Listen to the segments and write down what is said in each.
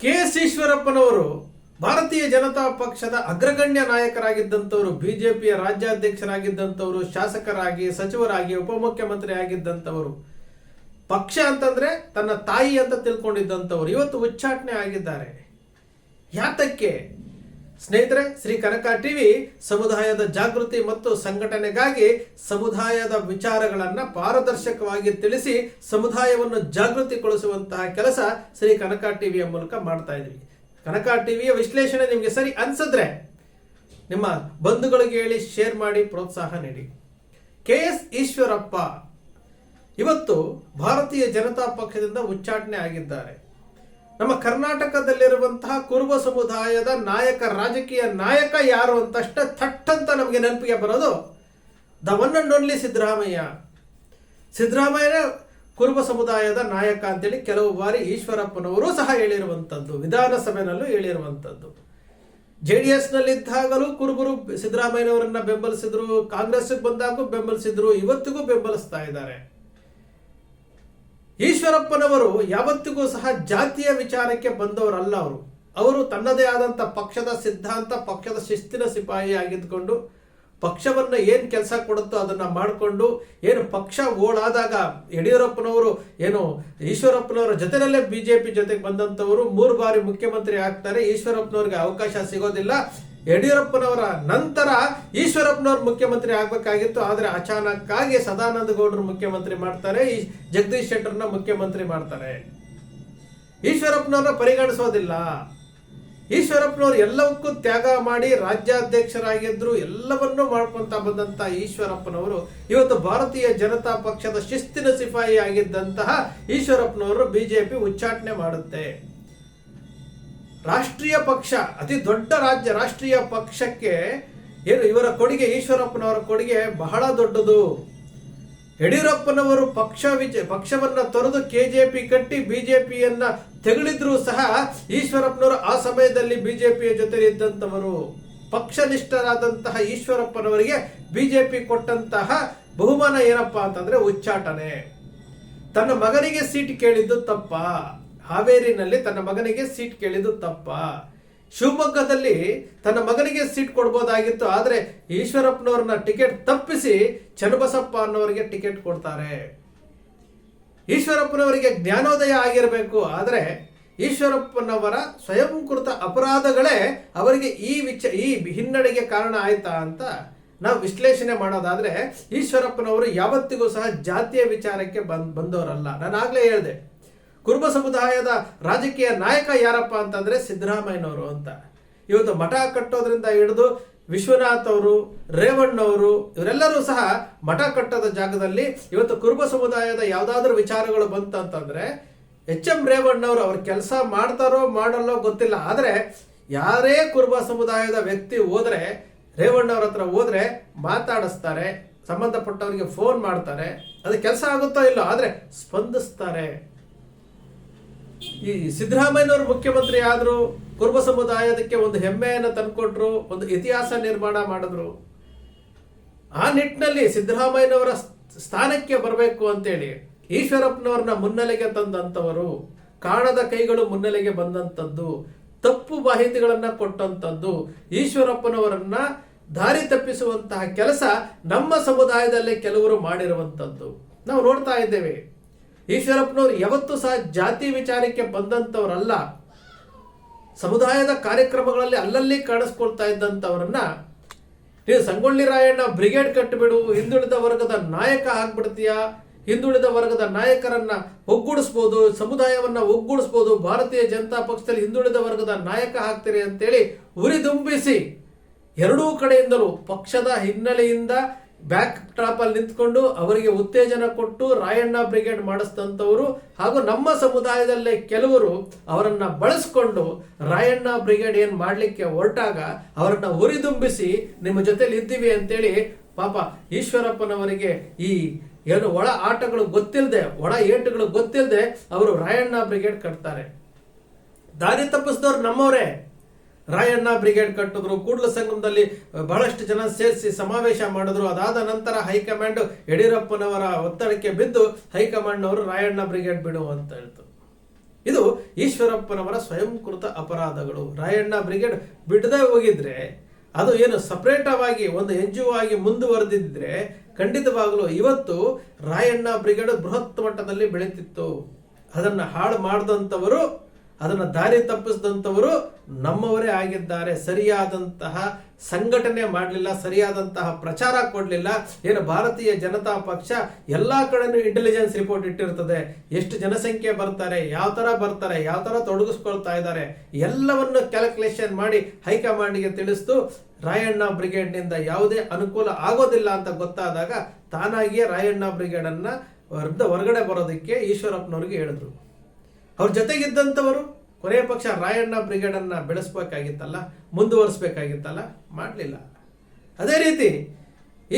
K S ಈಶ್ವರಪ್ಪನವರು ಭಾರತೀಯ ಜನತಾ ಪಕ್ಷದ ಅಗ್ರಗಣ್ಯ ನಾಯಕರಾಗಿದ್ದಂಥವರು, ಬಿಜೆಪಿಯ ರಾಜ್ಯಾಧ್ಯಕ್ಷರಾಗಿದ್ದಂಥವರು, ಶಾಸಕರಾಗಿ, ಸಚಿವರಾಗಿ, ಉಪಮುಖ್ಯಮಂತ್ರಿ ಆಗಿದ್ದಂಥವರು. ಪಕ್ಷ ಅಂತಂದ್ರೆ ತನ್ನ ತಾಯಿ ಅಂತ ತಿಳ್ಕೊಂಡಿದ್ದಂಥವ್ರು. ಇವತ್ತು ಉಚ್ಚಾಟನೆ ಆಗಿದ್ದಾರೆ. ಯಾತಕ್ಕೆ? ಸ್ನೇಹಿತರೆ, ಶ್ರೀ ಕನಕ ಟಿವಿ ಸಮುದಾಯದ ಜಾಗೃತಿ ಮತ್ತು ಸಂಘಟನೆಗಾಗಿ ಸಮುದಾಯದ ವಿಚಾರಗಳನ್ನು ಪಾರದರ್ಶಕವಾಗಿ ತಿಳಿಸಿ ಸಮುದಾಯವನ್ನು ಜಾಗೃತಿಗೊಳಿಸುವಂತಹ ಕೆಲಸ ಶ್ರೀ ಕನಕ ಟಿವಿಯ ಮೂಲಕ ಮಾಡ್ತಾ ಇದ್ವಿ. ಕನಕ ಟಿವಿಯ ವಿಶ್ಲೇಷಣೆ ನಿಮಗೆ ಸರಿ ಅನ್ಸಿದ್ರೆ ನಿಮ್ಮ ಬಂಧುಗಳಿಗೆ ಹೇಳಿ ಶೇರ್ ಮಾಡಿ, ಪ್ರೋತ್ಸಾಹ ನೀಡಿ. ಕೆ ಎಸ್ ಈಶ್ವರಪ್ಪ, ಇವತ್ತು ಭಾರತೀಯ ಜನತಾ ಪಕ್ಷದಿಂದ ಉಚ್ಚಾಟನೆ ಆಗಿದ್ದಾರೆ. ನಮ್ಮ ಕರ್ನಾಟಕದಲ್ಲಿರುವಂತಹ ಕುರುಬ ಸಮುದಾಯದ ನಾಯಕ, ರಾಜಕೀಯ ನಾಯಕ ಯಾರು ಅಂತಷ್ಟ ಥಟ್ಟಂತ ನಮಗೆ ನೆನಪಿಗೆ ಬರೋದು the one and only Siddaramaiah. Siddaramaiah Kuruba ಸಮುದಾಯದ ನಾಯಕ ಅಂತೇಳಿ ಕೆಲವು ಬಾರಿ ಈಶ್ವರಪ್ಪನವರು ಸಹ ಹೇಳಿರುವಂಥದ್ದು ವಿಧಾನಸಭೆನಲ್ಲೂ ಹೇಳಿರುವಂಥದ್ದು ಜೆ ಡಿ ಎಸ್ನಲ್ಲಿದ್ದಾಗಲೂ ಕುರುಬರು ಸಿದ್ದರಾಮಯ್ಯನವರನ್ನ ಬೆಂಬಲಿಸಿದ್ರು ಕಾಂಗ್ರೆಸ್ಗೆ ಬಂದಾಗೂ ಬೆಂಬಲಿಸಿದ್ರು, ಇವತ್ತಿಗೂ ಬೆಂಬಲಿಸ್ತಾ ಇದ್ದಾರೆ. ಈಶ್ವರಪ್ಪನವರು ಯಾವತ್ತಿಗೂ ಸಹ ಜಾತಿಯ ವಿಚಾರಕ್ಕೆ ಬಂದವರಲ್ಲ ಅವರು. ಅವರು ತನ್ನದೇ ಆದಂಥ ಪಕ್ಷದ ಸಿದ್ಧಾಂತ, ಪಕ್ಷದ ಶಿಸ್ತಿನ ಸಿಪಾಯಿ ಆಗಿದ್ದುಕೊಂಡು ಪಕ್ಷವನ್ನ ಏನು ಕೆಲಸ ಕೊಡುತ್ತೋ ಅದನ್ನ ಮಾಡಿಕೊಂಡು ಏನು ಪಕ್ಷ ಓಡಾದಾಗ ಯಡಿಯೂರಪ್ಪನವರು ಏನು ಈಶ್ವರಪ್ಪನವರ ಜೊತೆನಲ್ಲೇ ಬಿಜೆಪಿ ಜೊತೆಗೆ ಬಂದಂಥವರು ಮೂರು ಬಾರಿ ಮುಖ್ಯಮಂತ್ರಿ ಆಗ್ತಾರೆ. ಈಶ್ವರಪ್ಪನವ್ರಿಗೆ ಅವಕಾಶ ಸಿಗೋದಿಲ್ಲ. ಯಡಿಯೂರಪ್ಪನವರ ನಂತರ ಈಶ್ವರಪ್ಪನವರು ಮುಖ್ಯಮಂತ್ರಿ ಆಗ್ಬೇಕಾಗಿತ್ತು, ಆದರೆ ಅಚಾನಕ್ಕಾಗಿ ಸದಾನಂದ ಗೌಡರು ಮುಖ್ಯಮಂತ್ರಿ ಮಾಡ್ತಾರೆ, ಈ ಜಗದೀಶ್ ಶೆಟ್ಟರ್ನ ಮುಖ್ಯಮಂತ್ರಿ ಮಾಡ್ತಾರೆ. ಈಶ್ವರಪ್ಪನವ್ರನ್ನ ಪರಿಗಣಿಸೋದಿಲ್ಲ. ಈಶ್ವರಪ್ಪನವರು ಎಲ್ಲವಕ್ಕೂ ತ್ಯಾಗ ಮಾಡಿ ರಾಜ್ಯಾಧ್ಯಕ್ಷರಾಗಿದ್ರು, ಎಲ್ಲವನ್ನೂ ಮಾಡ್ಕೊಂತ ಬಂದಂತ ಈಶ್ವರಪ್ಪನವರು, ಇವತ್ತು ಭಾರತೀಯ ಜನತಾ ಪಕ್ಷದ ಶಿಸ್ತಿನ ಸಿಪಾಯಿ ಆಗಿದ್ದಂತಹ ಈಶ್ವರಪ್ಪನವರು ಬಿಜೆಪಿ ಉಚ್ಚಾಟನೆ ಮಾಡುತ್ತೆ. ರಾಷ್ಟ್ರೀಯ ಪಕ್ಷ, ಅತಿ ದೊಡ್ಡ ರಾಜ್ಯ ರಾಷ್ಟ್ರೀಯ ಪಕ್ಷಕ್ಕೆ ಏನು, ಇವರ ಕೊಡುಗೆ, ಈಶ್ವರಪ್ಪನವರ ಕೊಡುಗೆ ಬಹಳ ದೊಡ್ಡದು. ಯಡಿಯೂರಪ್ಪನವರು ಪಕ್ಷ ವಿಜ, ಪಕ್ಷವನ್ನ ತೊರೆದು ಕೆ ಜೆ ಪಿ ಕಟ್ಟಿ ಬಿಜೆಪಿಯನ್ನ ತೆಗಳಿದ್ರು ಸಹ ಈಶ್ವರಪ್ಪನವರು ಆ ಸಮಯದಲ್ಲಿ ಬಿಜೆಪಿಯ ಜೊತೆ ಇದ್ದಂಥವರು ಪಕ್ಷನಿಷ್ಠರಾದಂತಹ ಈಶ್ವರಪ್ಪನವರಿಗೆ ಬಿಜೆಪಿ ಕೊಟ್ಟಂತಹ ಬಹುಮಾನ ಏನಪ್ಪಾ ಅಂತಂದ್ರೆ ಉಚ್ಚಾಟನೆ. ತನ್ನ ಮಗನಿಗೆ ಸೀಟ್ ಕೇಳಿದ್ದು ತಪ್ಪ? ಹಾವೇರಿನಲ್ಲಿ ತನ್ನ ಮಗನಿಗೆ ಸೀಟ್ ಕೇಳಿದ್ದು ತಪ್ಪ. ಶಿವಮೊಗ್ಗದಲ್ಲಿ ತನ್ನ ಮಗನಿಗೆ ಸೀಟ್ ಕೊಡ್ಬೋದಾಗಿತ್ತು, ಆದರೆ ಈಶ್ವರಪ್ಪನವ್ರನ್ನ ಟಿಕೆಟ್ ತಪ್ಪಿಸಿ ಚನ್ನಬಸಪ್ಪ ಅನ್ನೋರಿಗೆ ಟಿಕೆಟ್ ಕೊಡ್ತಾರೆ. ಈಶ್ವರಪ್ಪನವರಿಗೆ ಜ್ಞಾನೋದಯ ಆಗಿರಬೇಕು, ಆದರೆ ಈಶ್ವರಪ್ಪನವರ ಸ್ವಯಂಕೃತ ಅಪರಾಧಗಳೇ ಅವರಿಗೆ ಈ ವಿಚ, ಈ ಹಿನ್ನಡೆಗೆ ಕಾರಣ ಆಯ್ತಾ ಅಂತ ನಾವು ವಿಶ್ಲೇಷಣೆ ಮಾಡೋದಾದ್ರೆ ಈಶ್ವರಪ್ಪನವರು ಯಾವತ್ತಿಗೂ ಸಹ ಜಾತಿಯ ವಿಚಾರಕ್ಕೆ ಬಂದ್, ಬಂದವರಲ್ಲ. ನಾನು ಆಗಲೇ ಹೇಳಿದೆ ಕುರುಬ ಸಮುದಾಯದ ರಾಜಕೀಯ ನಾಯಕ ಯಾರಪ್ಪ ಅಂತಂದ್ರೆ ಸಿದ್ದರಾಮಯ್ಯನವರು ಅಂತ. ಇವತ್ತು ಮಠ ಕಟ್ಟೋದ್ರಿಂದ ಹಿಡಿದು ವಿಶ್ವನಾಥ್ ಅವರು ರೇವಣ್ಣವರು ಇವರೆಲ್ಲರೂ ಸಹ ಮಠ ಕಟ್ಟದ ಜಾಗದಲ್ಲಿ ಇವತ್ತು ಕುರುಬ ಸಮುದಾಯದ ಯಾವುದಾದ್ರೂ ವಿಚಾರಗಳು ಬಂತು ಅಂತಂದ್ರೆ ಎಚ್ ಎಂ ರೇವಣ್ಣವರು ಅವ್ರ ಕೆಲಸ ಮಾಡ್ತಾರೋ ಮಾಡಲ್ಲೋ ಗೊತ್ತಿಲ್ಲ. ಆದ್ರೆ ಯಾರೇ ಕುರುಬ ಸಮುದಾಯದ ವ್ಯಕ್ತಿ ಹೋದ್ರೆ ರೇವಣ್ಣವ್ರ ಹತ್ರ ಹೋದ್ರೆ ಮಾತಾಡಿಸ್ತಾರೆ, ಸಂಬಂಧಪಟ್ಟವರಿಗೆ ಫೋನ್ ಮಾಡ್ತಾರೆ, ಅದು ಕೆಲಸ ಆಗುತ್ತೋ ಇಲ್ಲೋ, ಆದ್ರೆ ಸ್ಪಂದಿಸ್ತಾರೆ. ಈ ಸಿದ್ದರಾಮಯ್ಯನವರು ಮುಖ್ಯಮಂತ್ರಿ ಆದರೂ ಕುರುಬ ಸಮುದಾಯದಕ್ಕೆ ಒಂದು ಹೆಮ್ಮೆಯನ್ನು ತಂದುಕೊಟ್ರು, ಒಂದು ಇತಿಹಾಸ ನಿರ್ಮಾಣ ಮಾಡಿದ್ರು. ಆ ನಿಟ್ಟಿನಲ್ಲಿ ಸಿದ್ದರಾಮಯ್ಯನವರ ಸ್ಥಾನಕ್ಕೆ ಬರಬೇಕು ಅಂತೇಳಿ ಈಶ್ವರಪ್ಪನವ್ರನ್ನ ಮುನ್ನೆಲೆಗೆ ತಂದಂಥವರು, ಕಾಣದ ಕೈಗಳು ಮುನ್ನೆಲೆಗೆ ಬಂದಂಥದ್ದು, ತಪ್ಪು ಮಾಹಿತಿಗಳನ್ನು ಕೊಟ್ಟಂಥದ್ದು ಈಶ್ವರಪ್ಪನವರನ್ನ ದಾರಿ ತಪ್ಪಿಸುವಂತಹ ಕೆಲಸ ನಮ್ಮ ಸಮುದಾಯದಲ್ಲೇ ಕೆಲವರು ಮಾಡಿರುವಂಥದ್ದು. ನಾವು ನೋಡ್ತಾ ಇದ್ದೇವೆ. ಈಶ್ವರಪ್ಪನವರು ಯಾವತ್ತು ಸಹ ಜಾತಿ ವಿಚಾರಕ್ಕೆ ಬಂದಂಥವರಲ್ಲ. ಸಮುದಾಯದ ಕಾರ್ಯಕ್ರಮಗಳಲ್ಲಿ ಅಲ್ಲಲ್ಲಿ ಕಾಣಿಸ್ಕೊಳ್ತಾ ಇದ್ದಂಥವ್ರನ್ನ ನೀನು ಸಂಗೊಳ್ಳಿ ರಾಯಣ್ಣ ಬ್ರಿಗೇಡ್ ಕಟ್ಟಿಬಿಡು, ಹಿಂದುಳಿದ ವರ್ಗದ ನಾಯಕ ಆಗ್ಬಿಡ್ತೀಯಾ? ಹಿಂದುಳಿದ ವರ್ಗದ ನಾಯಕರನ್ನ ಒಗ್ಗೂಡಿಸ್ಬೋದು, ಸಮುದಾಯವನ್ನ ಒಗ್ಗೂಡಿಸ್ಬೋದು, ಭಾರತೀಯ ಜನತಾ ಪಕ್ಷದಲ್ಲಿ ಹಿಂದುಳಿದ ವರ್ಗದ ನಾಯಕ ಆಗ್ತೀರಿ ಅಂತೇಳಿ ಉರಿದುಂಬಿಸಿ ಎರಡೂ ಕಡೆಯಿಂದಲೂ ಪಕ್ಷದ ಹಿನ್ನೆಲೆಯಿಂದ ಬ್ಯಾಕ್ ಟ್ರಾಪ್ ಅಲ್ಲಿ ನಿಂತ್ಕೊಂಡು ಅವರಿಗೆ ಉತ್ತೇಜನ ಕೊಟ್ಟು ರಾಯಣ್ಣ ಬ್ರಿಗೇಡ್ ಮಾಡಿಸಿದಂಥವರು ಹಾಗೂ ನಮ್ಮ ಸಮುದಾಯದಲ್ಲೇ ಕೆಲವರು ಅವರನ್ನ ಬಳಸ್ಕೊಂಡು ರಾಯಣ್ಣ ಬ್ರಿಗೇಡ್ ಏನ್ ಮಾಡ್ಲಿಕ್ಕೆ ಹೊರಟಾಗ ಅವರನ್ನ ಹುರಿದುಂಬಿಸಿ ನಿಮ್ಮ ಜೊತೆಲಿ ಇದ್ದೀವಿ ಅಂತೇಳಿ ಪಾಪ ಈಶ್ವರಪ್ಪನವರಿಗೆ ಈ ಏನು ಒಳ ಆಟಗಳು ಗೊತ್ತಿಲ್ಲದೆ ಒಳ ಏಟುಗಳು ಗೊತ್ತಿಲ್ಲದೆ ಅವರು ರಾಯಣ್ಣ ಬ್ರಿಗೇಡ್ ಕಟ್ತಾರೆ. ದಾರಿ ತಪ್ಪಿಸಿದವ್ರು ನಮ್ಮವರೇ. ರಾಯಣ್ಣ ಬ್ರಿಗೇಡ್ ಕಟ್ಟಿದ್ರು. ಕೂಡಲ ಸಂಗಮದಲ್ಲಿ ಬಹಳಷ್ಟು ಜನ ಸೇರಿಸಿ ಸಮಾವೇಶ ಮಾಡಿದ್ರು. ಅದಾದ ನಂತರ ಹೈಕಮಾಂಡ್ ಯಡಿಯೂರಪ್ಪನವರ ಒತ್ತಡಕ್ಕೆ ಬಿದ್ದು ಹೈಕಮಾಂಡ್ನವರು ರಾಯಣ್ಣ ಬ್ರಿಗೇಡ್ ಬಿಡು ಅಂತ ಹೇಳ್ತು. ಇದು ಈಶ್ವರಪ್ಪನವರ ಸ್ವಯಂಕೃತ ಅಪರಾಧಗಳು. ರಾಯಣ್ಣ ಬ್ರಿಗೇಡ್ ಬಿಡದೆ ಹೋಗಿದ್ರೆ, ಅದು ಏನು ಸಪರೇಟವಾಗಿ ಒಂದು ಎನ್ ಜಿ ಆಗಿ ಮುಂದುವರೆದಿದ್ರೆ, ಖಂಡಿತವಾಗಲೂ ಇವತ್ತು ರಾಯಣ್ಣ ಬ್ರಿಗೇಡ್ ಬೃಹತ್ ಮಟ್ಟದಲ್ಲಿ ಬೆಳೀತಿತ್ತು. ಅದನ್ನ ಹಾಳು ಮಾಡಿದಂಥವರು ಅದನ್ನ ದಾರಿ ತಪ್ಪಿಸಿದಂಥವರು ನಮ್ಮವರೇ ಆಗಿದ್ದಾರೆ. ಸರಿಯಾದಂತಹ ಸಂಘಟನೆ ಮಾಡಲಿಲ್ಲ, ಸರಿಯಾದಂತಹ ಪ್ರಚಾರ ಕೊಡಲಿಲ್ಲ. ಏನು ಭಾರತೀಯ ಜನತಾ ಪಕ್ಷ ಎಲ್ಲ ಕಡೆನೂ ಇಂಟೆಲಿಜೆನ್ಸ್ ರಿಪೋರ್ಟ್ ಇಟ್ಟಿರ್ತದೆ. ಎಷ್ಟು ಜನಸಂಖ್ಯೆ ಬರ್ತಾರೆ, ಯಾವ ಥರ ಬರ್ತಾರೆ, ಯಾವ ಥರ ತೊಡಗಿಸ್ಕೊಳ್ತಾ ಇದ್ದಾರೆ, ಎಲ್ಲವನ್ನು ಕ್ಯಾಲ್ಕುಲೇಷನ್ ಮಾಡಿ ಹೈಕಮಾಂಡ್ಗೆ ತಿಳಿಸ್ತು. ರಾಯಣ್ಣ ಬ್ರಿಗೇಡ್ನಿಂದ ಯಾವುದೇ ಅನುಕೂಲ ಆಗೋದಿಲ್ಲ ಅಂತ ಗೊತ್ತಾದಾಗ ತಾನಾಗಿಯೇ ರಾಯಣ್ಣ ಬ್ರಿಗೇಡನ್ನು ಹೊರ್ದ ಹೊರಗಡೆ ಬರೋದಕ್ಕೆ ಈಶ್ವರಪ್ಪನವ್ರಿಗೆ ಹೇಳಿದ್ರು. ಅವ್ರ ಜೊತೆಗಿದ್ದಂಥವರು ಕೊನೆಯ ಪಕ್ಷ ರಾಯಣ್ಣ ಬ್ರಿಗೇಡನ್ನು ಬೆಳೆಸಬೇಕಾಗಿತ್ತಲ್ಲ, ಮುಂದುವರಿಸ್ಬೇಕಾಗಿತ್ತಲ್ಲ, ಮಾಡಲಿಲ್ಲ. ಅದೇ ರೀತಿ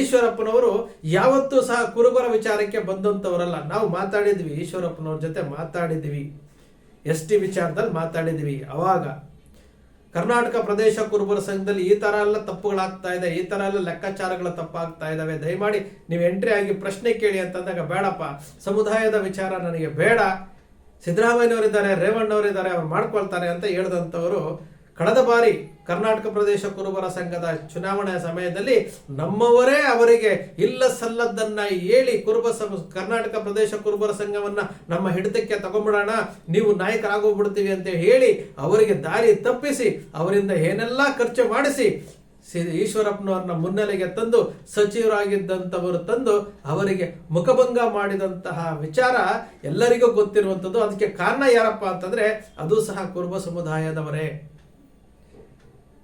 ಈಶ್ವರಪ್ಪನವರು ಯಾವತ್ತೂ ಸಹ ಕುರುಬರ ವಿಚಾರಕ್ಕೆ ಬಂದಂಥವರಲ್ಲ. ನಾವು ಮಾತಾಡಿದ್ವಿ, ಈಶ್ವರಪ್ಪನವ್ರ ಜೊತೆ ಮಾತಾಡಿದ್ವಿ. ಎಸ್ ಟಿ ವಿಚಾರದಲ್ಲಿ ಮಾತಾಡಿದ್ವಿ. ಅವಾಗ ಕರ್ನಾಟಕ ಪ್ರದೇಶ ಕುರುಬರ ಸಂಘದಲ್ಲಿ ಈ ತರ ಎಲ್ಲ ತಪ್ಪುಗಳಾಗ್ತಾ ಇದೆ, ಈ ತರ ಎಲ್ಲ ಲೆಕ್ಕಾಚಾರಗಳು ತಪ್ಪಾಗ್ತಾ ಇದಾವೆ. ದಯಮಾಡಿ ನೀವು ಎಂಟ್ರಿ ಆಗಿ ಪ್ರಶ್ನೆ ಕೇಳಿ ಅಂತಂದಾಗ ಬೇಡಪ್ಪ. ಸಮುದಾಯದ ವಿಚಾರ ನನಗೆ ಬೇಡ. ಸಿದ್ದರಾಮಯ್ಯನವರಿದ್ದಾರೆ, ರೇವಣ್ಣವರಿದ್ದಾರೆ, ಅವ್ರು ಮಾಡ್ಕೊಳ್ತಾರೆ ಅಂತ ಹೇಳಿದಂಥವರು ಕಳೆದ ಬಾರಿ ಕರ್ನಾಟಕ ಪ್ರದೇಶ ಕುರುಬರ ಸಂಘದ ಚುನಾವಣೆಯ ಸಮಯದಲ್ಲಿ ನಮ್ಮವರೇ ಅವರಿಗೆ ಇಲ್ಲ ಸಲ್ಲದ್ದನ್ನ ಹೇಳಿ ಕುರುಬ ಕರ್ನಾಟಕ ಪ್ರದೇಶ ಕುರುಬರ ಸಂಘವನ್ನ ನಮ್ಮ ಹಿಡಿತಕ್ಕೆ ತಗೊಂಡ್ಬಿಡೋಣ ನೀವು ನಾಯಕರಾಗೋಗ್ಬಿಡ್ತೀವಿ ಅಂತ ಹೇಳಿ ಅವರಿಗೆ ದಾರಿ ತಪ್ಪಿಸಿ, ಅವರಿಂದ ಏನೆಲ್ಲ ಖರ್ಚು ಮಾಡಿಸಿ ಈಶ್ವರಪ್ಪನವ್ರನ್ನ ಮುನ್ನೆಲೆಗೆ ತಂದು ಸಚಿವರಾಗಿದ್ದಂಥವರು ತಂದು ಅವರಿಗೆ ಮುಖಭಂಗ ಮಾಡಿದಂತಹ ವಿಚಾರ ಎಲ್ಲರಿಗೂ ಗೊತ್ತಿರುವಂಥದ್ದು. ಅದಕ್ಕೆ ಕಾರಣ ಯಾರಪ್ಪ ಅಂತಂದ್ರೆ ಅದು ಸಹ ಕುರುಬ ಸಮುದಾಯದವರೇ.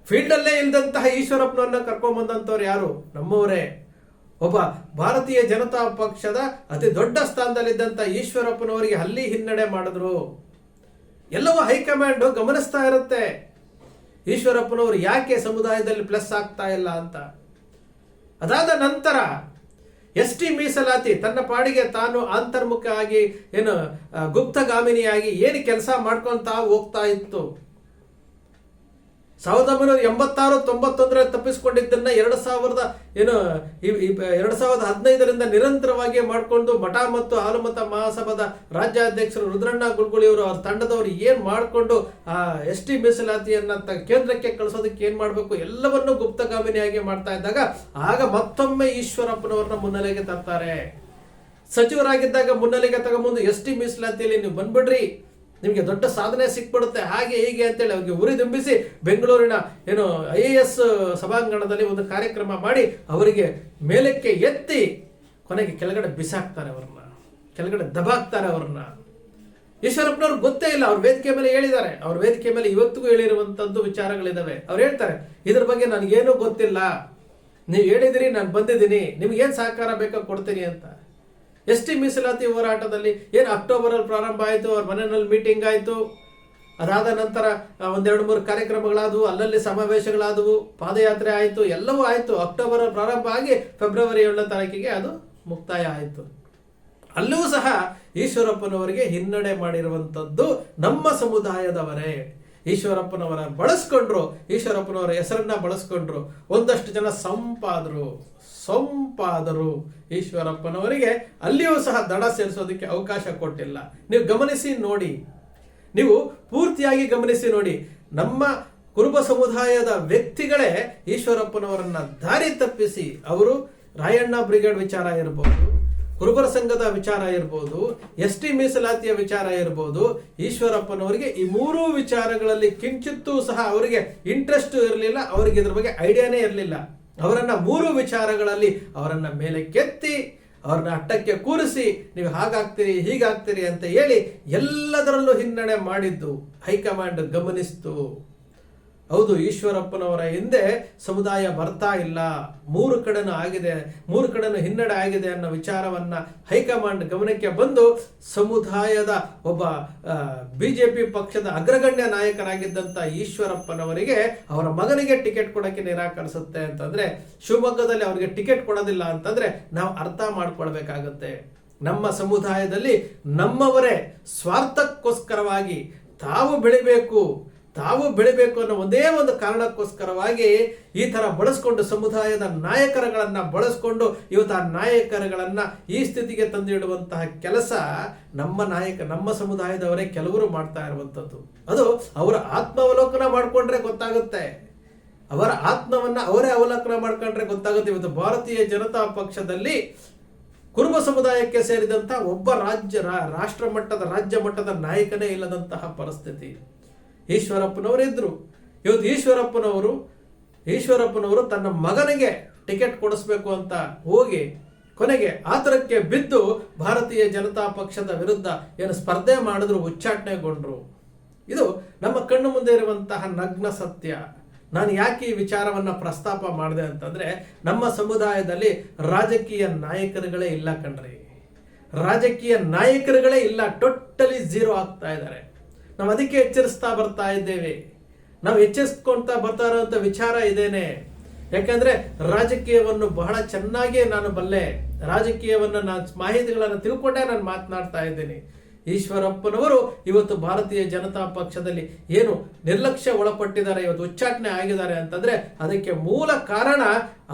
ಫೀಲ್ಡ್ ಅಲ್ಲೇ ಇಲ್ದಂತಹ ಈಶ್ವರಪ್ಪನವ್ರನ್ನ ಕರ್ಕೊಂಡ್ ಬಂದಂತವ್ರು ಯಾರು? ನಮ್ಮವರೇ. ಒಬ್ಬ ಭಾರತೀಯ ಜನತಾ ಪಕ್ಷದ ಅತಿ ದೊಡ್ಡ ಸ್ಥಾನದಲ್ಲಿದ್ದಂಥ ಈಶ್ವರಪ್ಪನವರಿಗೆ ಅಲ್ಲಿ ಹಿನ್ನಡೆ ಮಾಡಿದ್ರು. ಎಲ್ಲವೂ ಹೈಕಮಾಂಡ್ ಗಮನಿಸ್ತಾ ಇರುತ್ತೆ. ಈಶ್ವರಪ್ಪನವರು ಯಾಕೆ ಸಮುದಾಯದಲ್ಲಿ ಪ್ಲಸ್ ಆಗ್ತಾ ಇಲ್ಲ ಅಂತ? ಅದಾದ ನಂತರ ಎಸ್ ಟಿ ಮೀಸಲಾತಿ ತನ್ನ ಪಾಡಿಗೆ ತಾನು ಅಂತರ್ಮುಖ ಆಗಿ, ಏನು ಗುಪ್ತಗಾಮಿನಿಯಾಗಿ ಏನು ಕೆಲಸ ಮಾಡ್ಕೊಂತ ಹೋಗ್ತಾ ಇತ್ತು. ಸಾವಿರದ ಒಂಬೈನೂರ ಎಂಬತ್ತಾರು ತೊಂಬತ್ತೊಂದರ ತಪ್ಪಿಸಿಕೊಂಡಿದ್ದನ್ನ ಎರಡು ಸಾವಿರದ ಏನು ಎರಡು ಸಾವಿರದ ಹದಿನೈದರಿಂದ ನಿರಂತರವಾಗಿ ಮಾಡಿಕೊಂಡು ಮಠ ಮತ್ತು ಹಾಲುಮತ ಮಹಾಸಭಾದ ರಾಜ್ಯಾಧ್ಯಕ್ಷರು ರುದ್ರಣ್ಣ ಗುಲ್ಗುಳಿಯವರು ಅವ್ರ ತಂಡದವರು ಏನು ಮಾಡಿಕೊಂಡು, ಆ, ಎಸ್ ಟಿ ಮೀಸಲಾತಿಯನ್ನ ತ- ಕೇಂದ್ರಕ್ಕೆ ಕಳಿಸೋದಕ್ಕೆ ಏನು ಮಾಡಬೇಕು ಎಲ್ಲವನ್ನೂ ಗುಪ್ತಗಾಮಿನಿಯಾಗಿ ಮಾಡ್ತಾ ಇದ್ದಾಗ ಆಗ ಮತ್ತೊಮ್ಮೆ ಈಶ್ವರಪ್ಪನವ್ರನ್ನ ಮುನ್ನೆಲೆಗೆ ತರ್ತಾರೆ. ಸಚಿವರಾಗಿದ್ದಾಗ ಮುನ್ನೆಲೆಗೆ ತಗೊಂಬಂದು ಎಸ್ ಟಿ ಮೀಸಲಾತಿಯಲ್ಲಿ ನೀವು ಬಂದ್ಬಿಡ್ರಿ. ನಿಮಗೆ ದೊಡ್ಡ ಸಾಧನೆ ಸಿಕ್ಬಿಡುತ್ತೆ. ಹಾಗೆ ಹೀಗೆ ಅಂತೇಳಿ ಅವ್ರಿಗೆ ಉರಿದುಂಬಿಸಿ ಬೆಂಗಳೂರಿನ ಏನು ಐ ಎ ಎಸ್ ಸಭಾಂಗಣದಲ್ಲಿ ಒಂದು ಕಾರ್ಯಕ್ರಮ ಮಾಡಿ ಅವರಿಗೆ ಮೇಲಕ್ಕೆ ಎತ್ತಿ ಕೊನೆಗೆ ಕೆಳಗಡೆ ಬಿಸಾಕ್ತಾರೆ ಅವ್ರನ್ನ. ಕೆಳಗಡೆ ದಬಾಕ್ತಾರೆ ಅವ್ರನ್ನ. ಈಶ್ವರಪ್ಪನವ್ರಿಗೆ ಗೊತ್ತೇ ಇಲ್ಲ, ಅವ್ರ ವೇದಿಕೆ ಮೇಲೆ ಹೇಳಿದ್ದಾರೆ. ಅವ್ರ ವೇದಿಕೆ ಮೇಲೆ ಇವತ್ತಿಗೂ ಹೇಳಿರುವಂಥದ್ದು ವಿಚಾರಗಳಿದ್ದಾವೆ ಅವ್ರು ಹೇಳ್ತಾರೆ, ಇದ್ರ ಬಗ್ಗೆ ನನಗೇನು ಗೊತ್ತಿಲ್ಲ. ನೀವು ಹೇಳಿದಿರಿ, ನಾನು ಬಂದಿದ್ದೀನಿ. ನಿಮ್ಗೇನು ಸಹಕಾರ ಬೇಕೋ ಕೊಡ್ತೀನಿ ಅಂತ. ಎಸ್ ಟಿ ಮೀಸಲಾತಿ ಹೋರಾಟದಲ್ಲಿ ಏನು ಅಕ್ಟೋಬರ್ ಅಲ್ಲಿ ಪ್ರಾರಂಭ ಆಯಿತು, ಅವ್ರ ಮನೆಯಲ್ಲಿ ಮೀಟಿಂಗ್ ಆಯಿತು. ಅದಾದ ನಂತರ ಒಂದೆರಡು ಮೂರು ಕಾರ್ಯಕ್ರಮಗಳಾದವು, ಅಲ್ಲಲ್ಲಿ ಸಮಾವೇಶಗಳಾದವು, ಪಾದಯಾತ್ರೆ ಆಯಿತು, ಎಲ್ಲವೂ ಆಯಿತು. ಅಕ್ಟೋಬರ್ ಪ್ರಾರಂಭ ಆಗಿ ಫೆಬ್ರವರಿ ಏಳನೇ ತಾರೀಕಿಗೆ ಅದು ಮುಕ್ತಾಯ ಆಯಿತು. ಅಲ್ಲೂ ಸಹ ಈಶ್ವರಪ್ಪನವರಿಗೆ ಹಿನ್ನಡೆ ಮಾಡಿರುವಂಥದ್ದು ನಮ್ಮ ಸಮುದಾಯದವರೇ. ಈಶ್ವರಪ್ಪನವರ ಬಳಸ್ಕೊಂಡ್ರು, ಈಶ್ವರಪ್ಪನವರ ಹೆಸರನ್ನ ಬಳಸ್ಕೊಂಡ್ರು. ಒಂದಷ್ಟು ಜನ ಸಂಪಾದರು. ಸಂಪಾದರು ಈಶ್ವರಪ್ಪನವರಿಗೆ, ಅಲ್ಲಿಯೂ ಸಹ ದಡ ಸೇರಿಸೋದಕ್ಕೆ ಅವಕಾಶ ಕೊಟ್ಟಿಲ್ಲ. ನೀವು ಗಮನಿಸಿ ನೋಡಿ. ನೀವು ಪೂರ್ತಿಯಾಗಿ ಗಮನಿಸಿ ನೋಡಿ. ನಮ್ಮ ಕುರುಬ ಸಮುದಾಯದ ವ್ಯಕ್ತಿಗಳೇ ಈಶ್ವರಪ್ಪನವರನ್ನ ದಾರಿ ತಪ್ಪಿಸಿ, ಅವರು ರಾಯಣ್ಣ ಬ್ರಿಗೇಡ್ ವಿಚಾರ ಇರಬಹುದು ಕುರುಬರ ಸಂಘದ ವಿಚಾರ ಇರ್ಬೋದು, ಎಸ್ ಟಿ ಮೀಸಲಾತಿಯ ವಿಚಾರ ಇರ್ಬೋದು, ಈಶ್ವರಪ್ಪನವರಿಗೆ ಈ ಮೂರೂ ವಿಚಾರಗಳಲ್ಲಿ ಕಿಂಚಿತ್ತೂ ಸಹ ಅವರಿಗೆ ಇಂಟ್ರೆಸ್ಟ್ ಇರಲಿಲ್ಲ, ಅವರಿಗೆ ಇದ್ರ ಬಗ್ಗೆ ಐಡಿಯಾನೇ ಇರಲಿಲ್ಲ. ಅವರನ್ನ ಮೂರು ವಿಚಾರಗಳಲ್ಲಿ ಅವರನ್ನು ಮೇಲೆ ಕೆತ್ತಿ, ಅವ್ರನ್ನ ಅಟ್ಟಕ್ಕೆ ಕೂರಿಸಿ, ನೀವು ಹಾಗಾಗ್ತೀರಿ, ಹೀಗಾಗ್ತೀರಿ ಅಂತ ಹೇಳಿ ಎಲ್ಲದರಲ್ಲೂ ಹಿನ್ನಡೆ ಮಾಡಿದ್ದು ಹೈಕಮಾಂಡ್ ಗಮನಿಸ್ತು. ಹೌದು, ಈಶ್ವರಪ್ಪನವರ ಹಿಂದೆ ಸಮುದಾಯ ಬರ್ತಾ ಇಲ್ಲ. ಮೂರು ಕಡೆನೂ ಆಗಿದೆ, ಮೂರು ಕಡೆನೂ ಹಿನ್ನಡೆ ಆಗಿದೆ ಅನ್ನೋ ವಿಚಾರವನ್ನ ಹೈಕಮಾಂಡ್ ಗಮನಕ್ಕೆ ಬಂದು ಸಮುದಾಯದ ಒಬ್ಬ ಬಿಜೆಪಿ ಪಕ್ಷದ ಅಗ್ರಗಣ್ಯ ನಾಯಕರಾಗಿದ್ದಂಥ ಈಶ್ವರಪ್ಪನವರಿಗೆ ಅವರ ಮಗನಿಗೆ ಟಿಕೆಟ್ ಕೊಡಕ್ಕೆ ನಿರಾಕರಿಸುತ್ತೆ ಅಂತಂದ್ರೆ, ಶಿವಮೊಗ್ಗದಲ್ಲಿ ಅವರಿಗೆ ಟಿಕೆಟ್ ಕೊಡೋದಿಲ್ಲ ಅಂತಂದ್ರೆ ನಾವು ಅರ್ಥ ಮಾಡ್ಕೊಳ್ಬೇಕಾಗತ್ತೆ. ನಮ್ಮ ಸಮುದಾಯದಲ್ಲಿ ನಮ್ಮವರೇ ಸ್ವಾರ್ಥಕ್ಕೋಸ್ಕರವಾಗಿ ತಾವು ಬೆಳಿಬೇಕು. ತಾವು ಬೆಳಿಬೇಕು ಅನ್ನೋ ಒಂದೇ ಒಂದು ಕಾರಣಕ್ಕೋಸ್ಕರವಾಗಿ ಈ ಥರ ಬಳಸ್ಕೊಂಡು ಸಮುದಾಯದ ನಾಯಕರುಗಳನ್ನು ಬಳಸ್ಕೊಂಡು ಇವತ್ತು ಆ ನಾಯಕರುಗಳನ್ನು ಈ ಸ್ಥಿತಿಗೆ ತಂದಿಡುವಂತಹ ಕೆಲಸ ನಮ್ಮ ನಾಯಕ, ನಮ್ಮ ಸಮುದಾಯದವರೇ ಕೆಲವರು ಮಾಡ್ತಾ ಇರುವಂಥದ್ದು. ಅದು ಅವರ ಆತ್ಮಾವಲೋಕನ ಮಾಡ್ಕೊಂಡ್ರೆ ಗೊತ್ತಾಗುತ್ತೆ. ಅವರ ಆತ್ಮವನ್ನ ಅವರೇ ಅವಲೋಕನ ಮಾಡ್ಕೊಂಡ್ರೆ ಗೊತ್ತಾಗುತ್ತೆ. ಇವತ್ತು ಭಾರತೀಯ ಜನತಾ ಪಕ್ಷದಲ್ಲಿ ಕುರುಬ ಸಮುದಾಯಕ್ಕೆ ಸೇರಿದಂತ ಒಬ್ಬ ರಾಜ್ಯ ರಾಷ್ಟ್ರ ಮಟ್ಟದ, ರಾಜ್ಯ ಮಟ್ಟದ ನಾಯಕನೇ ಇಲ್ಲದಂತಹ ಪರಿಸ್ಥಿತಿ. ಈಶ್ವರಪ್ಪನವರು ಇದ್ರು ಇವತ್ತು ಈಶ್ವರಪ್ಪನವರು ಈಶ್ವರಪ್ಪನವರು ತನ್ನ ಮಗನಿಗೆ ಟಿಕೆಟ್ ಕೊಡಿಸ್ಬೇಕು ಅಂತ ಹೋಗಿ ಕೊನೆಗೆ ಆತರಕ್ಕೆ ಬಿದ್ದು ಭಾರತೀಯ ಜನತಾ ಪಕ್ಷದ ವಿರುದ್ಧ ಏನು ಸ್ಪರ್ಧೆ ಮಾಡಿದ್ರು, ಉಚ್ಚಾಟನೆಗೊಂಡ್ರು. ಇದು ನಮ್ಮ ಕಣ್ಣು ಮುಂದೆ ಇರುವಂತಹ ನಗ್ನ ಸತ್ಯ. ನಾನು ಯಾಕೆ ಈ ವಿಚಾರವನ್ನ ಪ್ರಸ್ತಾಪ ಮಾಡಿದೆ ಅಂತಂದ್ರೆ, ನಮ್ಮ ಸಮುದಾಯದಲ್ಲಿ ರಾಜಕೀಯ ನಾಯಕರುಗಳೇ ಇಲ್ಲ ಕಣ್ರಿ. ರಾಜಕೀಯ ನಾಯಕರುಗಳೇ ಇಲ್ಲ, ಟೋಟಲಿ ಜೀರೋ ಆಗ್ತಾ ಇದ್ದಾರೆ. ನಾವು ಅದಕ್ಕೆ ಎಚ್ಚರಿಸ್ತಾ ಬರ್ತಾ ಇದ್ದೇವೆ. ನಾವು ಎಚ್ಚರಿಸ್ಕೊಳ್ತಾ ಬರ್ತಾ ಇರುವಂತ ವಿಚಾರ ಇದೇನೆ. ಯಾಕಂದ್ರೆ ರಾಜಕೀಯವನ್ನು ಬಹಳ ಚೆನ್ನಾಗಿ ನಾನು ಬಲ್ಲೆ, ರಾಜಕೀಯವನ್ನು ನಾನು ಮಾಹಿತಿಗಳನ್ನು ತಿಳ್ಕೊಂಡೇ ನಾನು ಮಾತನಾಡ್ತಾ ಇದ್ದೇನೆ. ಈಶ್ವರಪ್ಪನವರು ಇವತ್ತು ಭಾರತೀಯ ಜನತಾ ಪಕ್ಷದಲ್ಲಿ ಏನು ನಿರ್ಲಕ್ಷ್ಯ ಒಳಪಟ್ಟಿದ್ದಾರೆ, ಇವತ್ತು ಉಚ್ಚಾಟನೆ ಆಗಿದ್ದಾರೆ ಅಂತಂದ್ರೆ ಅದಕ್ಕೆ ಮೂಲ ಕಾರಣ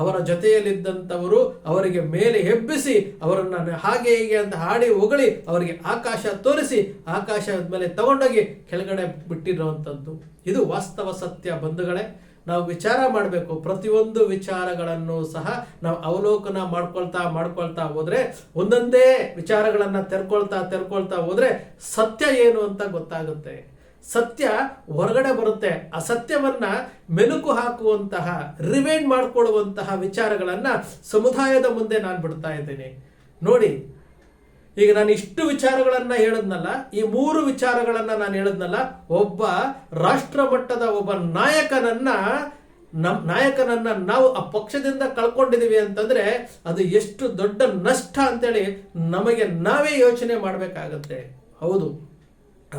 ಅವರ ಜೊತೆಯಲ್ಲಿದ್ದಂಥವರು ಅವರಿಗೆ ಮೇಲೆ ಹೆಬ್ಬಿಸಿ ಅವರನ್ನು ಹಾಗೆ ಹೀಗೆ ಅಂತ ಹಾಡಿ ಹೊಗಳಿ ಅವರಿಗೆ ಆಕಾಶ ತೋರಿಸಿ ಆಕಾಶದ ಮೇಲೆ ತಗೊಂಡೋಗಿ ಕೆಳಗಡೆ ಬಿಟ್ಟಿರುವಂಥದ್ದು. ಇದು ವಾಸ್ತವ ಸತ್ಯ ಬಂಧುಗಳೇ. ನಾವು ವಿಚಾರ ಮಾಡಬೇಕು. ಪ್ರತಿಯೊಂದು ವಿಚಾರಗಳನ್ನು ಸಹ ನಾವು ಅವಲೋಕನ ಮಾಡ್ಕೊಳ್ತಾ ಮಾಡ್ಕೊಳ್ತಾ ಹೋದರೆ, ಒಂದೊಂದೇ ವಿಚಾರಗಳನ್ನು ತೆರ್ಕೊಳ್ತಾ ತೆರ್ಕೊಳ್ತಾ ಹೋದ್ರೆ ಸತ್ಯ ಏನು ಅಂತ ಗೊತ್ತಾಗುತ್ತೆ. ಸತ್ಯ ಹೊರಗಡೆ ಬರುತ್ತೆ. ಆ ಸತ್ಯವನ್ನ ಮೆಲುಕು ಹಾಕುವಂತಹ ರಿವೈಂಡ್ ಮಾಡಿಕೊಳ್ಳುವಂತಹ ವಿಚಾರಗಳನ್ನು ಸಮುದಾಯದ ಮುಂದೆ ನಾನು ಬಿಡ್ತಾ ಇದ್ದೀನಿ. ನೋಡಿ ಈಗ ನಾನು ಇಷ್ಟು ವಿಚಾರಗಳನ್ನ ಹೇಳದ್ನಲ್ಲ, ಈ ಮೂರು ವಿಚಾರಗಳನ್ನ ನಾನು ಹೇಳದ್ನಲ್ಲ, ಒಬ್ಬ ರಾಷ್ಟ್ರ ಮಟ್ಟದ ಒಬ್ಬ ನಾಯಕನನ್ನ ನಮ್, ನಾಯಕನನ್ನ ನಾವು ಆ ಪಕ್ಷದಿಂದ ಕಳ್ಕೊಂಡಿದೀವಿ ಅಂತಂದ್ರೆ ಅದು ಎಷ್ಟು ದೊಡ್ಡ ನಷ್ಟ ಅಂತೇಳಿ ನಮಗೆ ನಾವೇ ಯೋಚನೆ ಮಾಡಬೇಕಾಗತ್ತೆ. ಹೌದು.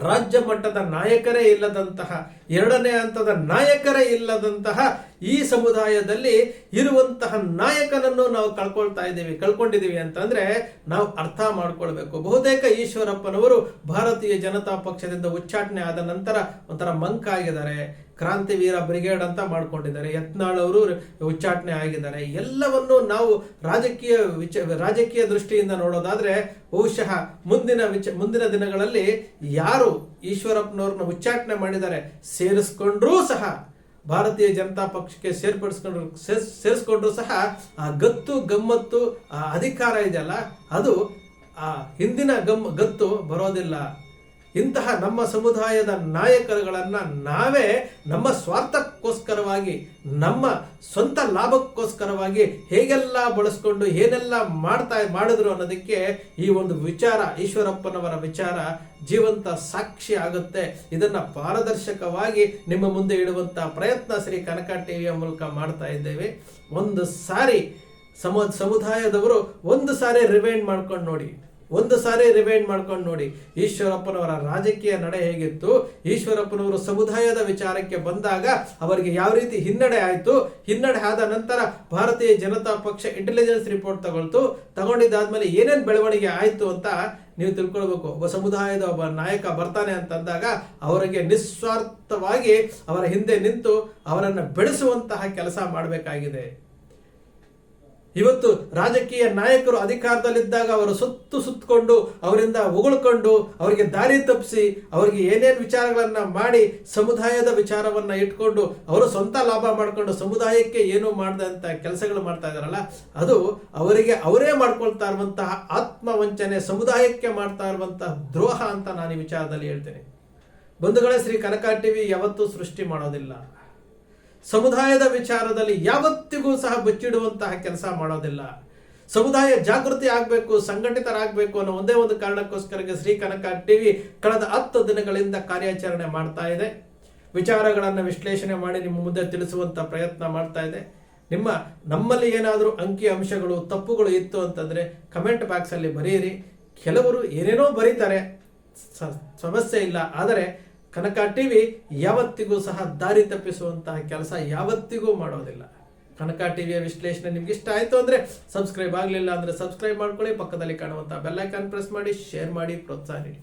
ರಾಜ್ಯ ಮಟ್ಟದ ನಾಯಕರೇ ಇಲ್ಲದಂತಹ, ಎರಡನೇ ಹಂತದ ನಾಯಕರೇ ಇಲ್ಲದಂತಹ ಈ ಸಮುದಾಯದಲ್ಲಿ ಇರುವಂತಹ ನಾಯಕನನ್ನು ನಾವು ಕಳ್ಕೊಳ್ತಾ ಇದ್ದೀವಿ, ಕಳ್ಕೊಂಡಿದ್ದೀವಿ ಅಂತಂದ್ರೆ ನಾವು ಅರ್ಥ ಮಾಡ್ಕೊಳ್ಬೇಕು. ಬಹುತೇಕ ಈಶ್ವರಪ್ಪನವರು ಭಾರತೀಯ ಜನತಾ ಪಕ್ಷದಿಂದ ಉಚ್ಚಾಟನೆ ಆದ ನಂತರ ಒಂಥರ ಮಂಕ್ ಆಗಿದ್ದಾರೆ ಕ್ರಾಂತಿವೀರ ಬ್ರಿಗೇಡ್ ಅಂತ ಮಾಡ್ಕೊಂಡಿದ್ದಾರೆ. ಯತ್ನಾಳ್ ಅವರು ಉಚ್ಚಾಟನೆ ಆಗಿದ್ದಾರೆ. ಎಲ್ಲವನ್ನು ನಾವು ರಾಜಕೀಯ ವಿಚ, ರಾಜಕೀಯ ದೃಷ್ಟಿಯಿಂದ ನೋಡೋದಾದ್ರೆ ಬಹುಶಃ ಮುಂದಿನ ವಿಚ, ಮುಂದಿನ ದಿನಗಳಲ್ಲಿ ಯಾರು ಈಶ್ವರಪ್ಪನವ್ರನ್ನ ಉಚ್ಚಾಟನೆ ಮಾಡಿದ್ದಾರೆ ಸೇರಿಸ್ಕೊಂಡ್ರೂ ಸಹ, ಭಾರತೀಯ ಜನತಾ ಪಕ್ಷಕ್ಕೆ ಸೇರ್ಪಡಿಸ್ಕೊಂಡ್ರು ಸೇರ್ಸ್- ಸೇರಿಸ್ಕೊಂಡ್ರು ಸಹ ಆ ಗತ್ತು, ಗಮ್ಮತ್ತು, ಆ ಅಧಿಕಾರ ಇದೆಯಲ್ಲ, ಅದು ಆ ಹಿಂದಿನ ಗಮ್, ಗತ್ತು ಬರೋದಿಲ್ಲ. ಇಂತಹ ನಮ್ಮ ಸಮುದಾಯದ ನಾಯಕರುಗಳನ್ನು ನಾವೇ ನಮ್ಮ ಸ್ವಾರ್ಥಕ್ಕೋಸ್ಕರವಾಗಿ, ನಮ್ಮ ಸ್ವಂತ ಲಾಭಕ್ಕೋಸ್ಕರವಾಗಿ ಹೇಗೆಲ್ಲ ಬಳಸ್ಕೊಂಡು ಏನೆಲ್ಲ ಮಾಡ್ತಾ ಮಾಡಿದ್ರು ಅನ್ನೋದಕ್ಕೆ ಈ ಒಂದು ವಿಚಾರ, ಈಶ್ವರಪ್ಪನವರ ವಿಚಾರ ಜೀವಂತ ಸಾಕ್ಷಿ ಆಗುತ್ತೆ. ಇದನ್ನು ಪಾರದರ್ಶಕವಾಗಿ ನಿಮ್ಮ ಮುಂದೆ ಇಡುವಂಥ ಪ್ರಯತ್ನ ಶ್ರೀ ಕನಕ ಟಿವಿಯ ಮೂಲಕ ಮಾಡ್ತಾ ಇದ್ದೇವೆ. ಒಂದು ಸಾರಿ, ಸಮ, ಸಮುದಾಯದವರು ಒಂದು ಸಾರಿ ರಿವೈಂಡ್ ಮಾಡ್ಕೊಂಡು ನೋಡಿ. ಒಂದು ಸಾರಿ ರಿವೈಂಡ್ ಮಾಡ್ಕೊಂಡು ನೋಡಿ. ಈಶ್ವರಪ್ಪನವರ ರಾಜಕೀಯ ನಡೆ ಹೇಗಿತ್ತು? ಈಶ್ವರಪ್ಪನವರು ಸಮುದಾಯದ ವಿಚಾರಕ್ಕೆ ಬಂದಾಗ ಅವರಿಗೆ ಯಾವ ರೀತಿ ಹಿನ್ನಡೆ ಆಯಿತು? ಹಿನ್ನಡೆ ಆದ ನಂತರ ಭಾರತೀಯ ಜನತಾ ಪಕ್ಷ ಇಂಟೆಲಿಜೆನ್ಸ್ ರಿಪೋರ್ಟ್ ತಗೊಳ್ತು. ತಗೊಂಡಿದ್ದಾದ್ಮೇಲೆ ಏನೇನು ಬೆಳವಣಿಗೆ ಆಯಿತು ಅಂತ ನೀವು ತಿಳ್ಕೊಳ್ಬೇಕು. ಒಬ್ಬ ಸಮುದಾಯದ ಒಬ್ಬ ನಾಯಕ ಬರ್ತಾನೆ ಅಂತಂದಾಗ ಅವರಿಗೆ ನಿಸ್ವಾರ್ಥವಾಗಿ ಅವರ ಹಿಂದೆ ನಿಂತು ಅವರನ್ನು ಬೆಳೆಸುವಂತಹ ಕೆಲಸ ಮಾಡಬೇಕಾಗಿದೆ. ಇವತ್ತು ರಾಜಕೀಯ ನಾಯಕರು ಅಧಿಕಾರದಲ್ಲಿದ್ದಾಗ ಅವರು ಸುತ್ತು ಸುತ್ತಕೊಂಡು ಅವರಿಂದ ಉಗುಳ್ಕೊಂಡು ಅವರಿಗೆ ದಾರಿ ತಪ್ಪಿಸಿ, ಅವರಿಗೆ ಏನೇನು ವಿಚಾರಗಳನ್ನ ಮಾಡಿ ಸಮುದಾಯದ ವಿಚಾರವನ್ನ ಇಟ್ಕೊಂಡು, ಅವರು ಸ್ವಂತ ಲಾಭ ಮಾಡ್ಕೊಂಡು ಸಮುದಾಯಕ್ಕೆ ಏನು ಮಾಡಿದಂತ ಕೆಲಸಗಳು ಮಾಡ್ತಾ ಇದಾರಲ್ಲ ಅದು ಅವರಿಗೆ ಅವರೇ ಮಾಡ್ಕೊಳ್ತಾ ಇರುವಂತಹ ಆತ್ಮವಂಚನೆ, ಸಮುದಾಯಕ್ಕೆ ಮಾಡ್ತಾ ಇರುವಂತಹ ದ್ರೋಹ ಅಂತ ನಾನು ಈ ವಿಚಾರದಲ್ಲಿ ಹೇಳ್ತೇನೆ. ಬಂಧುಗಳೇ, ಶ್ರೀ ಕನಕ ಟಿವಿ ಯಾವತ್ತೂ ಸೃಷ್ಟಿ ಮಾಡೋದಿಲ್ಲ. ಸಮುದಾಯದ ವಿಚಾರದಲ್ಲಿ ಯಾವತ್ತಿಗೂ ಸಹ ಬಚ್ಚಿಡುವಂತಹ ಕೆಲಸ ಮಾಡೋದಿಲ್ಲ. ಸಮುದಾಯ ಜಾಗೃತಿ ಆಗಬೇಕು, ಸಂಘಟಿತರಾಗಬೇಕು ಅನ್ನೋ ಒಂದೇ ಒಂದು ಕಾರಣಕ್ಕೋಸ್ಕರ ಶ್ರೀ ಕನಕ ಟಿವಿ ಕಳೆದ ಹತ್ತು ದಿನಗಳಿಂದ ಕಾರ್ಯಾಚರಣೆ ಮಾಡ್ತಾ ಇದೆ. ವಿಚಾರಗಳನ್ನು ವಿಶ್ಲೇಷಣೆ ಮಾಡಿ ನಿಮ್ಮ ಮುಂದೆ ತಿಳಿಸುವಂತ ಪ್ರಯತ್ನ ಮಾಡ್ತಾ ಇದೆ. ನಿಮ್ಮ, ನಮ್ಮಲ್ಲಿ ಏನಾದರೂ ಅಂಕಿ ಅಂಶಗಳು, ತಪ್ಪುಗಳು ಇತ್ತು ಅಂತಂದ್ರೆ ಕಮೆಂಟ್ ಬಾಕ್ಸ್ ಅಲ್ಲಿ ಬರೆಯಿರಿ ಕೆಲವರು ಏನೇನೋ ಬರೀತಾರೆ. ಸಮಸ್ಯೆ ಇಲ್ಲ. ಆದರೆ ಕನಕ ಟಿವಿ ಯಾವತ್ತಿಗೂ ಸಹ ದಾರಿ ತಪ್ಪಿಸುವಂತಹ ಕೆಲಸ ಯಾವತ್ತಿಗೂ ಮಾಡೋದಿಲ್ಲ. ಕನಕ ಟಿವಿಯ ವಿಶ್ಲೇಷಣೆ ನಿಮ್ಗೆ ಇಷ್ಟ ಆಯ್ತು ಅಂದ್ರೆ ಸಬ್ಸ್ಕ್ರೈಬ್ ಆಗಲಿಲ್ಲ ಅಂದ್ರೆ ಸಬ್ಸ್ಕ್ರೈಬ್ ಮಾಡ್ಕೊಳ್ಳಿ, ಪಕ್ಕದಲ್ಲಿ ಕಾಣುವಂತಹ ಬೆಲ್ ಐಕಾನ್ ಪ್ರೆಸ್ ಮಾಡಿ, ಶೇರ್ ಮಾಡಿ, ಪ್ರೋತ್ಸಾಹ ನೀಡಿ.